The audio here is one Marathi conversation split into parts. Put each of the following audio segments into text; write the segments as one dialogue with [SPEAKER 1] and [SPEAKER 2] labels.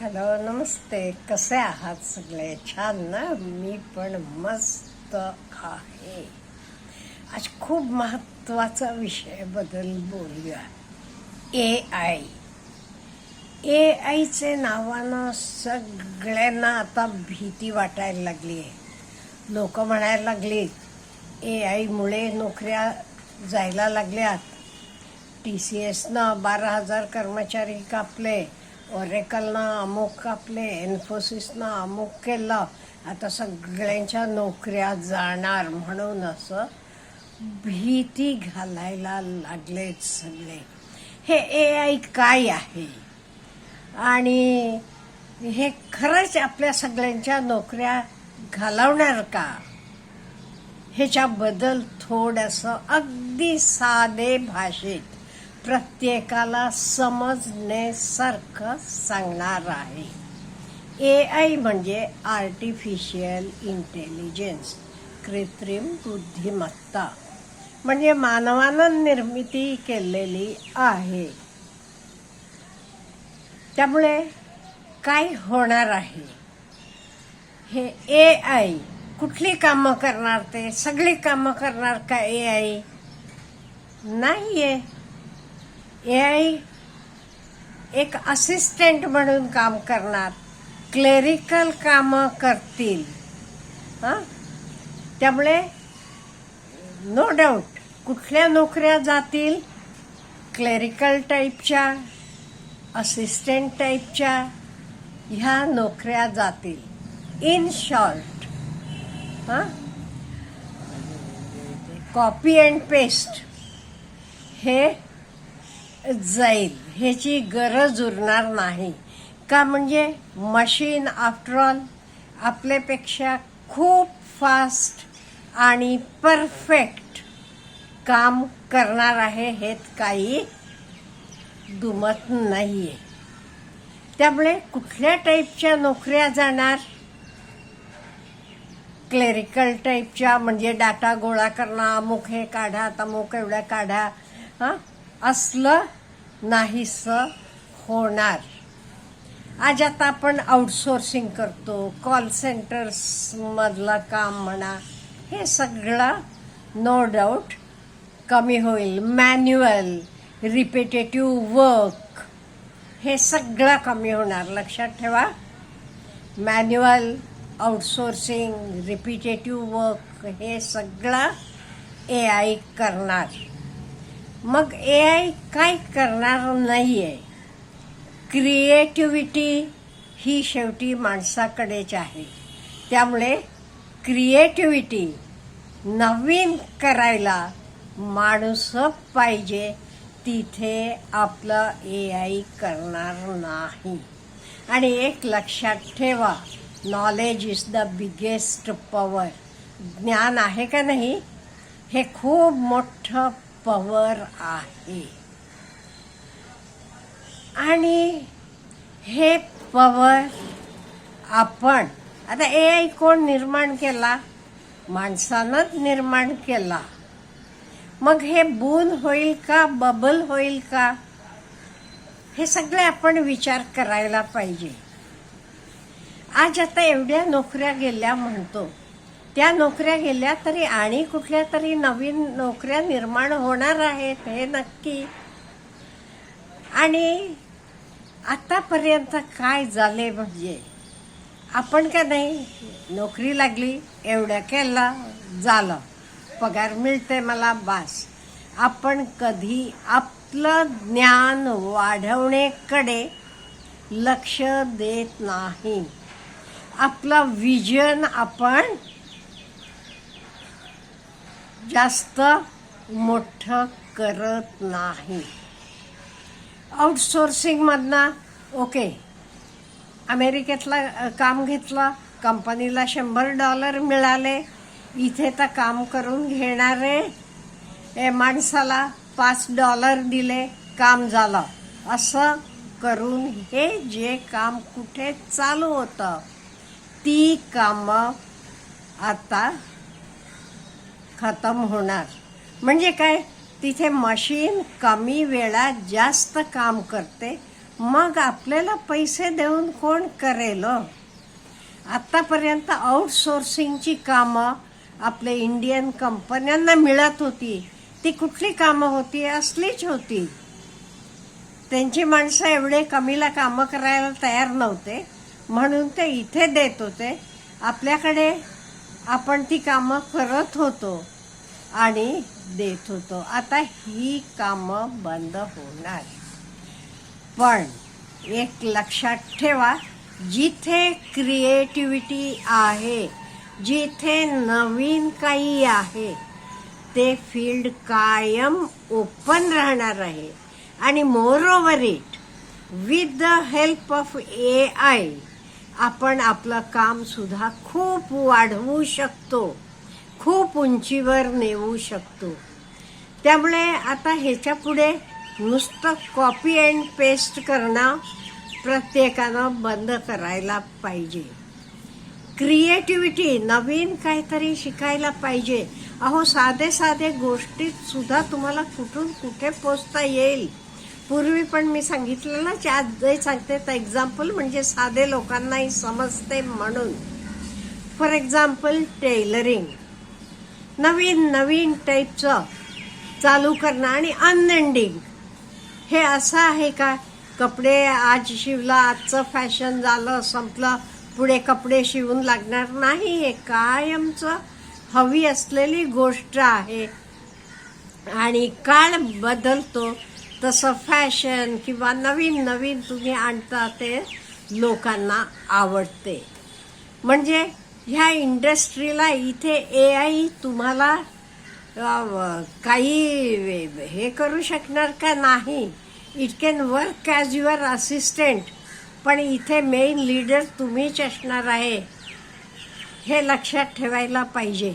[SPEAKER 1] हॅलो नमस्ते. कसे आहात सगळे? छान ना? मी पण मस्त आहे. आज खूप महत्त्वाचा विषयबद्दल बोलूया. ए आय ए आयचे नावानं सगळ्यांना आता भीती वाटायला लागली आहे. लोक म्हणायला लागली ए आयमुळे नोकऱ्या जायला लागल्यात. टी सी एसनं बारा हजार कर्मचारी कापले. ओरेकलनं अमुक कापले इन्फोसिसनं अमुक केलं. आता सगळ्यांच्या नोकऱ्या जाणार म्हणून असं भीती घालायला लागलेत सगळे. हे ए आय काय आहे? आणि हे खरंच आपल्या सगळ्यांच्या नोकऱ्या घालवणार का? ह्याच्याबद्दल थोडंसं अगदी साधे भाषेत प्रत्येकाला समजण्यासारखं सांगणार आहे. ए आय म्हणजे आर्टिफिशियल इंटेलिजन्स कृत्रिम बुद्धिमत्ता म्हणजे मानवानं निर्मिती केलेली आहे. त्यामुळे काय होणार आहे? हे ए आय कुठली कामं करणार? ते सगळी कामं करणार का ए आय नाही आहे ए आय एक असिस्टंट म्हणून काम करणार. क्लेरिकल कामं करतील. हां? त्यामुळे नो डाऊट कुठल्या नोकऱ्या जातील? क्लेरिकल टाईपच्या असिस्टंट टाईपच्या ह्या नोकऱ्या जातील. इन शॉर्ट हां? कॉपी अँड पेस्ट हे जाईल ह्याची गरज उरणार नाही. का म्हणजे मशीन आफ्टर ऑल आपल्यापेक्षा खूप फास्ट आणि परफेक्ट काम करणार आहे हेत काही दुमत नाही आहे त्यामुळे कुठल्या टाईपच्या नोकऱ्या जाणार? क्लेरिकल टाईपच्या म्हणजे डाटा गोळा करणं अमुक हे काढा तमुक एवढ्या काढा हां? असलं नाहीसं होणार. आज आता आपण आउटसोर्सिंग करतो कॉल सेंटर्समधलं काम म्हणा हे सगळं नो डाऊट कमी होईल. मॅन्युअल रिपिटेटिव्ह वर्क हे सगळं कमी होणार. लक्षात ठेवा. मॅन्युअल आउटसोर्सिंग रिपिटेटिव्ह वर्क हे सगळं ए आय करणार. मग ए आय काय करणार नाही आहे क्रिएटिव्हिटी ही शेवटी माणसाकडेच आहे. त्यामुळे क्रिएटिव्हिटी नवीन करायला माणूस पाहिजे. तिथे आपलं ए आय करणार नाही. आणि एक लक्षात ठेवा knowledge is the biggest power ज्ञान आहे का नाही? हे खूप मोठं पवर आहे. आणि हे पवर आपण आता ए आय कोण निर्माण केला? माणसानंच निर्माण केला. मग हे बून होईल का बबल होईल का? हे सगळे आपण विचार करायला पाहिजे. आज आता एवढ्या नोकऱ्या गेल्या म्हणतो. त्या नोकऱ्या गेल्या तरी आणि कुठल्या तरी नवीन नोकऱ्या निर्माण होणार आहेत हे नक्की. आणि आतापर्यंत काय झाले म्हणजे? आपण का नाही? नोकरी लागली एवढ्या केलं झालं. पगार मिळते मला बास. आपण कधी आपलं ज्ञान वाढवण्याकडे लक्ष देत नाही. आपलं विजन आपण जास्त मोठं करत नाही. आउटसोर्सिंगमधनं ओके अमेरिकेतला काम घेतलं कंपनीला शंभर डॉलर मिळाले. इथे तर काम करून घेणारे ए माणसाला पाच डॉलर दिले काम झालं. असं करून हे जे काम कुठे चालू होतं ती कामं आता खतम होणार. म्हणजे काय? तिथे मशीन कमी वेळात जास्त काम करते. मग आपल्याला पैसे देऊन कोण करेल? आत्तापर्यंत आउटसोर्सिंगची कामं आपल्या इंडियन कंपन्यांना मिळत होती. ती कुठली कामं होती? असलीच होती. त्यांची माणसं एवढे कमीला कामं करायला तयार नव्हते. म्हणून ते इथे देत होते. आपल्याकडे आपण ती कामं करत होतो आणि देत होतो. आता ही कामं बंद होणार. पण एक लक्षात ठेवा जिथे क्रिएटिव्हिटी आहे जिथे नवीन काही आहे ते फील्ड कायम ओपन राहणार आहे. आणि moreover it with the help of A I आपण आपलं कामसुद्धा खूप वाढवू शकतो. खूप उंचीवर नेऊ शकतो. त्यामुळे आता ह्याच्या पुढे नुसतं कॉपी अँड पेस्ट करणं प्रत्येकानं बंद करायला पाहिजे. क्रिएटिव्हिटी नवीन काहीतरी शिकायला पाहिजे. अहो साधे साधे गोष्टीत सुद्धा तुम्हाला कुठून कुठे पोचता येईल? पूर्वी पण मी सांगितलं ना की आज जे सांगते तर एक्झाम्पल म्हणजे साधे लोकांनाही समजते म्हणून. फॉर एक्झाम्पल टेलरिंग नवीन नवीन टाईपचं चालू करणं आणि अनएंडिंग हे असं आहे का? कपडे आज शिवला आजचं फॅशन झालं संपलं पुढे कपडे शिवून लागणार नाही हे कायमचं हवी असलेली गोष्ट आहे. आणि काळ बदलतो. तसं फॅशन किंवा नवीन नवीन तुम्ही आणता ते लोकांना आवडते. म्हणजे ह्या इंडस्ट्रीला इथे ए आय तुम्हाला काही हे करू शकणार का नाही? It can work as your assistant पण इथे मेन लीडर तुम्हीच असणार आहे. हे लक्षात ठेवायला पाहिजे.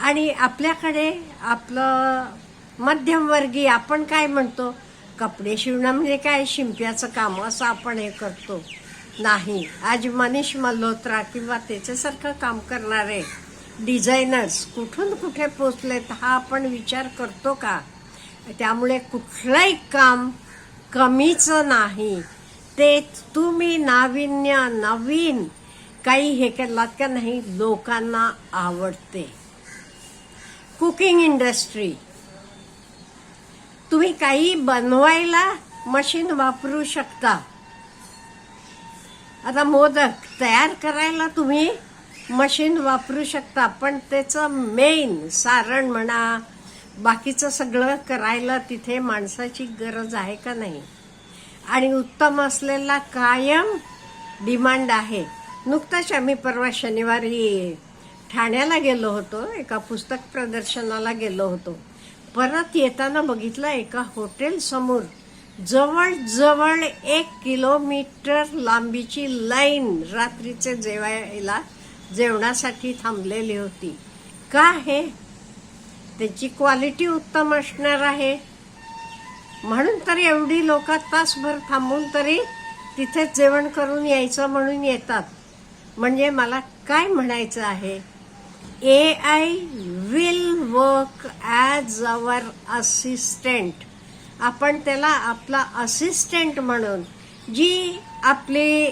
[SPEAKER 1] आणि आपल्याकडे आपलं मध्यमवर्गीय आपण काय म्हणतो? कपडे शिवणं म्हणजे काय? शिंप्याचं काम असं आपण हे करतो. नाही. आज मनीष मल्होत्रा किंवा त्याच्यासारखं काम करणारे डिझायनर्स कुठून कुठे पोचलेत हा आपण विचार करतो का? त्यामुळे कुठलंही काम कमीचं नाही. ते तुम्ही नाविन्य नवीन काही हे केलात का नाही लोकांना आवडते. Cooking industry. तुम्ही काही बनवायला मशीन वापरू शकता. आता मोदक तयार करायला तुम्ही मशीन वापरू शकता पण त्याचं मेन सारण म्हणा बाकीचं सगळं करायला तिथे माणसाची गरज आहे का नाही? आणि उत्तम असलेला कायम डिमांड आहे. नुकताच आम्ही परवा शनिवारी ठाण्याला गेलो होतो एका पुस्तक प्रदर्शनाला गेलो होतो. परत येताना बघितलं एका हॉटेल समोर जवळजवळ एक किलोमीटर लांबीची लाईन रात्रीचे जेवायला जेवणासाठी थांबलेली होती. का हे? त्याची क्वालिटी उत्तम असणार आहे. म्हणून तर एवढी लोक तासभर थांबून तरी तिथेच जेवण करून यायचं म्हणून येतात. म्हणजे मला काय म्हणायचं आहे? A I will work as our assistant आपण त्याला आपला असिस्टंट म्हणून जी आपली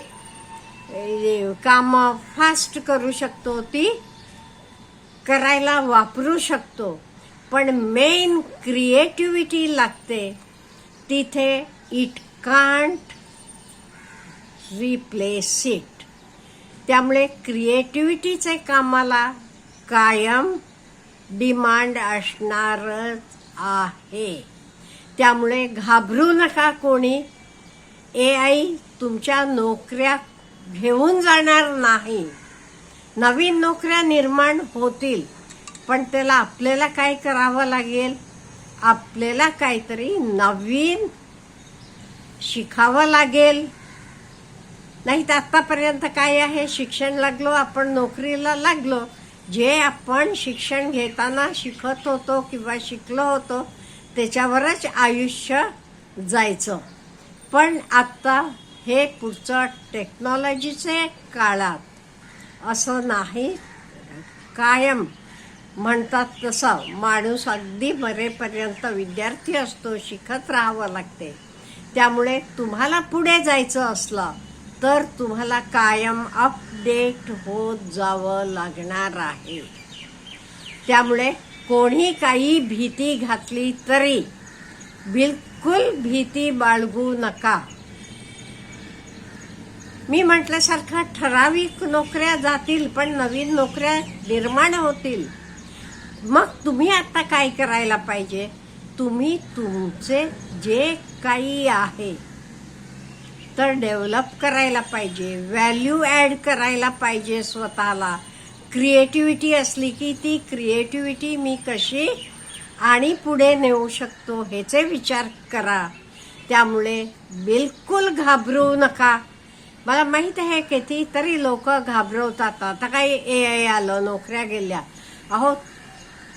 [SPEAKER 1] कामं फास्ट करू शकतो ती करायला वापरू शकतो. पण मेन क्रिएटिव्हिटी लागते. तिथे इट कांट रिप्लेस इट त्यामुळे क्रिएटिव्हिटीचे कामाला कायम डिमांड असणारच आहे. त्यामुळे घाबरू नका कोणी. ए आय तुमच्या नोकऱ्या घेऊन जाणार नाही. नवीन नोकऱ्या निर्माण होतील पण त्याला आपल्याला काय करावं लागेल? आपल्याला काहीतरी नवीन शिकावं लागेल. नाही तर आत्तापर्यंत काय आहे? शिक्षण लागलो आपण नोकरीला लागलो. जे आपण शिक्षण घेताना शिकत होतो किंवा शिकलो होतो त्याच्यावरच आयुष्य जायचं. पण आत्ता हे पुढचं टेक्नॉलॉजीचे काळात असं नाही. कायम म्हणतात तसं माणूस अगदी मरेपर्यंत विद्यार्थी असतो शिकत राहावं लागते. त्यामुळे तुम्हाला पुढे जायचं असलं तर तुम्हाला कायम अपडेट होत जावं लागणार आहे. त्यामुळे कोणी काही भीती घातली तरी बिलकुल भीती बाळगू नका. मी म्हटल्यासारखं ठराविक नोकऱ्या जातील पण नवीन नोकऱ्या निर्माण होतील. मग तुम्ही आता काय करायला पाहिजे? तुम्ही तुमचे जे काही आहे. तर डेव्हलप करायला पाहिजे व्हॅल्यू ॲड करायला पाहिजे स्वतःला. क्रिएटिव्हिटी असली की ती क्रिएटिव्हिटी मी कशी आणि पुढे नेऊ शकतो ह्याचे विचार करा. त्यामुळे बिलकुल घाबरू नका. मला माहीत आहे कितीतरी लोक घाबरवतात. आता काही ए आय आलं नोकऱ्या गेल्या. अहो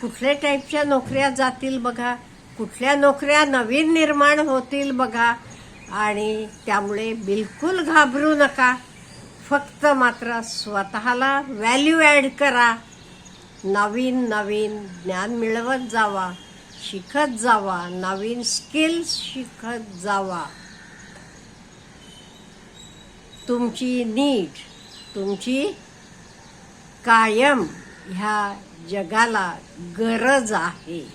[SPEAKER 1] कुठल्या टाईपच्या नोकऱ्या जातील बघा? कुठल्या नोकऱ्या नवीन निर्माण होतील बघा? आणि त्यामुळे बिलकुल घाबरू नका. फक्त मात्र स्वतःला व्हॅल्यू ॲड करा. नवीन नवीन ज्ञान मिळवत जावा शिकत जावा नवीन स्किल्स शिकत जावा. तुमची नीड तुमची कायम ह्या जगाला गरज आहे.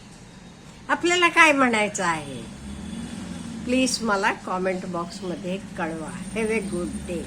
[SPEAKER 1] आपल्याला काय म्हणायचं आहे? प्लीज मला कॉमेंट बॉक्समध्ये कळवा. Have a good day